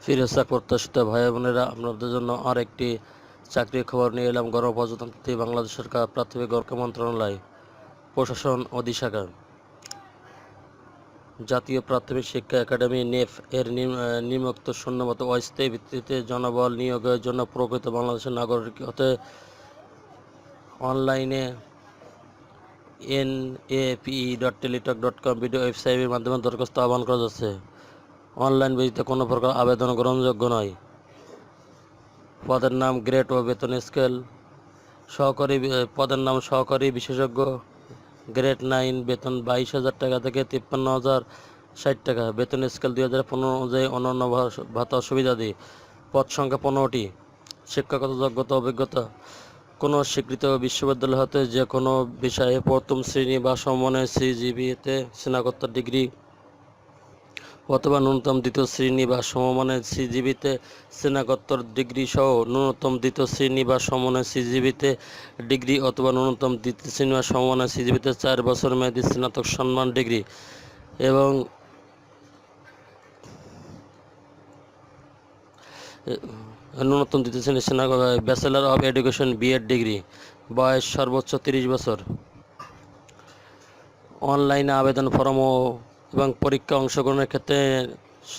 ফিরেসাক প্রত্যাশিত ভাই বোনেরা আপনাদের জন্য আর একটি চাকরির খবর নিয়ে এলাম গণপ্রজাতন্ত্রী বাংলাদেশ সরকার প্রাথমিক কর্ম মন্ত্রণালয় প্রশাসন অধিশাখা জাতীয় প্রাথমিক শিক্ষা একাডেমি নেফ এর নিম- আহ, নিম্নোক্ত শূন্যমত অস্থায়ী ভিত্তিতে জনবল নিয়োগের জন্য প্রকৃত বাংলাদেশের নাগরিক হতে অনলাইনে N A P dot Teletalk dot com video ওয়েবসাইটের মাধ্যমে দরখাস্ত আহ্বান করা যাচ্ছে। অনলাইন ব্যতীত কোনো প্রকার আবেদন গ্রহণযোগ্য নয়। পদের নাম গ্রেড ও বেতন স্কেল সহকারী পদের নাম সহকারী বিশেষজ্ঞ, গ্রেড নাইন, বেতন বাইশ হাজার টাকা থেকে তিপ্পান্ন হাজার ষাট টাকা, বেতন স্কেল দুই হাজার পনেরো অনুযায়ী অন্যান্য ভাতা সুবিধাদি। পদ সংখ্যা পনেরোটি। শিক্ষাগত যোগ্যতা, অভিজ্ঞতা। কোনো স্বীকৃত বিশ্ববিদ্যালয় হতে যে কোনো বিষয়ে প্রথম শ্রেণি বা সমমানের সিজিবিতে স্নাতকোত্তর ডিগ্রি অথবা ন্যূনতম দ্বিতীয় শ্রেণি বা সমমানের সিজিবিতে স্নাতকোত্তর ডিগ্রি সহ ন্যূনতম দ্বিতীয় শ্রেণি বা সমমানের সিজিবিতে ডিগ্রি অথবা ন্যূনতম দ্বিতীয় শ্রেণি বা সমমানের সিজিবিতে চার বছর মেয়াদী স্নাতক সম্মান ডিগ্রি এবং ন্যূনতম দ্বিতীয় শ্রেণি স্নাতক bachelor of education BEd degree, বয়স সর্বোচ্চ তিরিশ বছর। অনলাইনে আবেদন ফর্ম ও এবং পরীক্ষা অংশগ্রহণের ক্ষেত্রে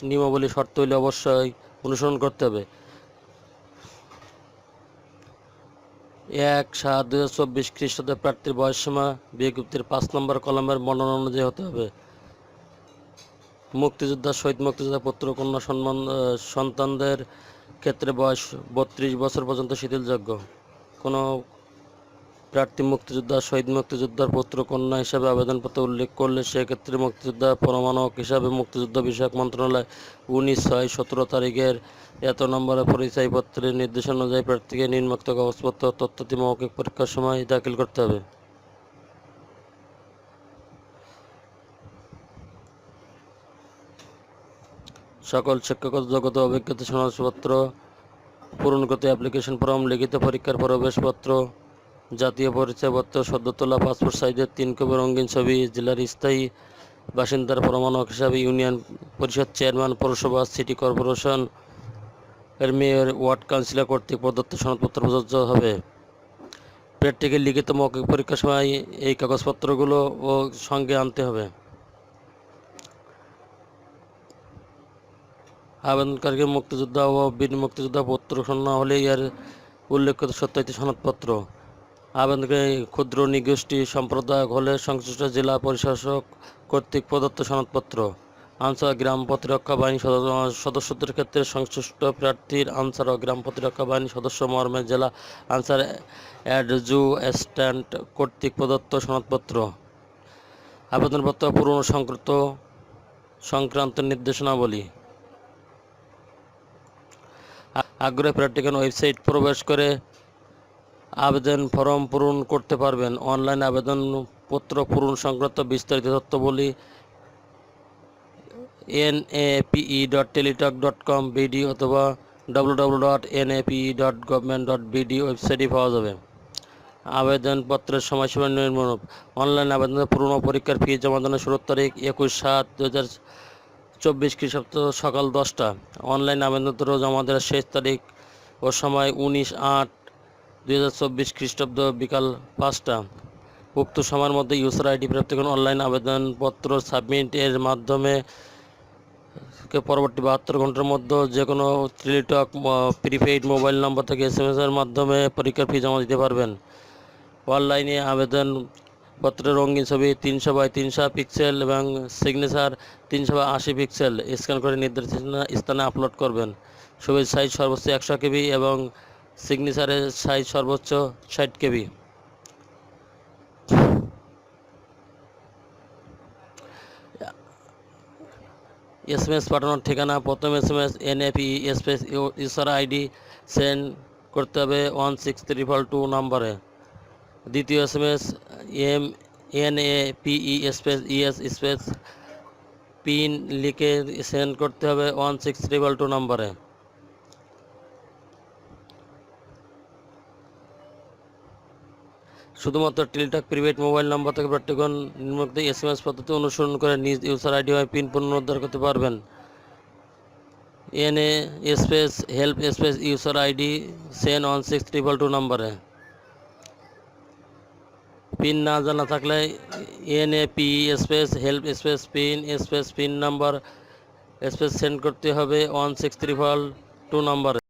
নিয়মাবলী শর্তগুলি অবশ্যই অনুসরণ করতে হবে। এক সাত দু হাজার চব্বিশ খ্রিস্টাব্দে প্রার্থীর বয়সসীমা, বিজ্ঞপ্তির পাঁচ নম্বর কলমের বর্ণনা অনুযায়ী হতে হবে। মুক্তিযোদ্ধা, শহীদ মুক্তিযোদ্ধা, পুত্র, কন্যা, সম্মান সন্তানদের ক্ষেত্রে বয়স বত্রিশ বছর পর্যন্ত শিথিলযোগ্য। কোনো প্রার্থী মুক্তিযোদ্ধা, শহীদ মুক্তিযোদ্ধার পুত্র, কন্যা হিসাবে আবেদনপত্র উল্লেখ করলে সেক্ষেত্রে মুক্তিযোদ্ধা পরমাণক হিসাবে মুক্তিযুদ্ধ বিষয়ক মন্ত্রণালয় উনিশ ছয় সতেরো তারিখের এত নম্বরের পরিচয়পত্রের নির্দেশ অনুযায়ী প্রার্থীকে নিম্নোক্ত কাগজপত্র তথ্যটি মৌখিক পরীক্ষার সময় দাখিল করতে হবে। সকল শিক্ষাগত যোগ্যতা, অভিজ্ঞতা শংসাপত্র পূরণ করতে অ্যাপ্লিকেশন ফর্ম, লিখিত পরীক্ষার প্রবেশপত্র জাতীয় পরিচয়পত্র সদ্য তোলা পাসপোর্ট সাইজের তিন কপি রঙিন ছবি, জেলার স্থায়ী বাসিন্দার প্রমাণক হিসাবে ইউনিয়ন পরিষদ চেয়ারম্যান, পৌরসভা, সিটি কর্পোরেশন এর মেয়র, ওয়ার্ড কাউন্সিলর কর্তৃক প্রদত্ত সনদপত্র প্রযোজ্য হবে। প্র্যাকটিক্যাল লিখিত মৌখিক পরীক্ষার সময় এই কাগজপত্রগুলো ও সঙ্গে আনতে হবে। আবেদনকারীকে মুক্তিযোদ্ধা ও বীর মুক্তিযোদ্ধা পত্র না হলে এর উল্লেখিত সত্যায়িত সনদপত্র। আবেদনকারী ক্ষুদ্র নিগোষ্ঠী সম্প্রদায় হলে সংশ্লিষ্ট জেলা পরিশাসক কর্তৃক প্রদত্ত সনদপত্র। আনসার গ্রাম প্রতিরক্ষা বাহিনী সদস্যদের ক্ষেত্রে সংশ্লিষ্ট প্রার্থীর আনসার ও গ্রাম প্রতিরক্ষা বাহিনী সদস্য মর্মে জেলা আনসার অ্যাডজুস্ট্যান্ট কর্তৃক প্রদত্ত সনদপত্র। আবেদনপত্র পূরণ সংক্রান্ত সংক্রান্ত নির্দেশনাবলী। আগ্রহী প্রার্থীগণ ওয়েবসাইট প্রবেশ করে আবেদন ফর্ম পূরণ করতে পারবেন। অনলাইন আবেদনপত্র পূরণ সংক্রান্ত বিস্তারিত তথ্যবলী N A P dot Teletalk dot com BD অথবা W W dot N A P dot government dot BD ওয়েবসাইটে পাওয়া যাবে। আবেদনপত্রের সময়সীমা নিম্নরূপ অনলাইন আবেদন পূর্ণ পরীক্ষার ফি জমা দানের শুরুর তারিখ একুশ সাত দু হাজার চব্বিশ খ্রিস্টাব্দ সকাল দশটা। অনলাইন আবেদনপত্র জমা দেওয়ার শেষ তারিখ ও সময় উনিশ আট দুই হাজার চব্বিশ খ্রিস্টাব্দ বিকাল পাঁচটা। উক্ত সময়ের মধ্যে ইউজার আইডি প্রাপ্তিকরণ অনলাইন আবেদনপত্র সাবমিট এর মাধ্যমে পরবর্তী বাহাত্তর ঘণ্টার মধ্যে যে কোনো টেলিটক প্রিপেইড মোবাইল নম্বর থেকে এস এম এর মাধ্যমে পরীক্ষার ফি জমা দিতে পারবেন। অনলাইনে আবেদন পত্রের রঙিন ছবি তিনশো বাই তিনশো পিক্সেল এবং সিগনেচার তিনশো বাই আশি পিক্সেল স্ক্যান করে নির্ধারিত স্থানে আপলোড করবেন। ছবির সাইজ সর্বোচ্চ একশো কেবি এবং সিগনেচারের সাইজ সর্বোচ্চ ষাট কেবি। এস এম এস পাঠানোর ঠিকানা, প্রথম S M S NAP space user ID send করতে হবে ওয়ান সিক্স ত্রিপল টু নম্বরে। দ্বিতীয় S M N A P space ES space PIN লিখে সেন্ড করতে হবে ওয়ান সিক্স ট্রিপল টু নম্বরে। শুধুমাত্র টেলিটক প্রিপেড মোবাইল নম্বর থেকে প্রার্থীগণ নিম্নোক্ত এস এম এস পদ্ধতি অনুসরণ করে নিজ ইউসার আইডি হয় পিন পুনরুদ্ধার করতে পারবেন। N A space help space user ID send one six triple two নম্বরে। পিন না জানা থাকলে N A P space help space PIN space PIN number space send করতে হবে ওয়ান সিক্স ট্রিপল টু নম্বরে।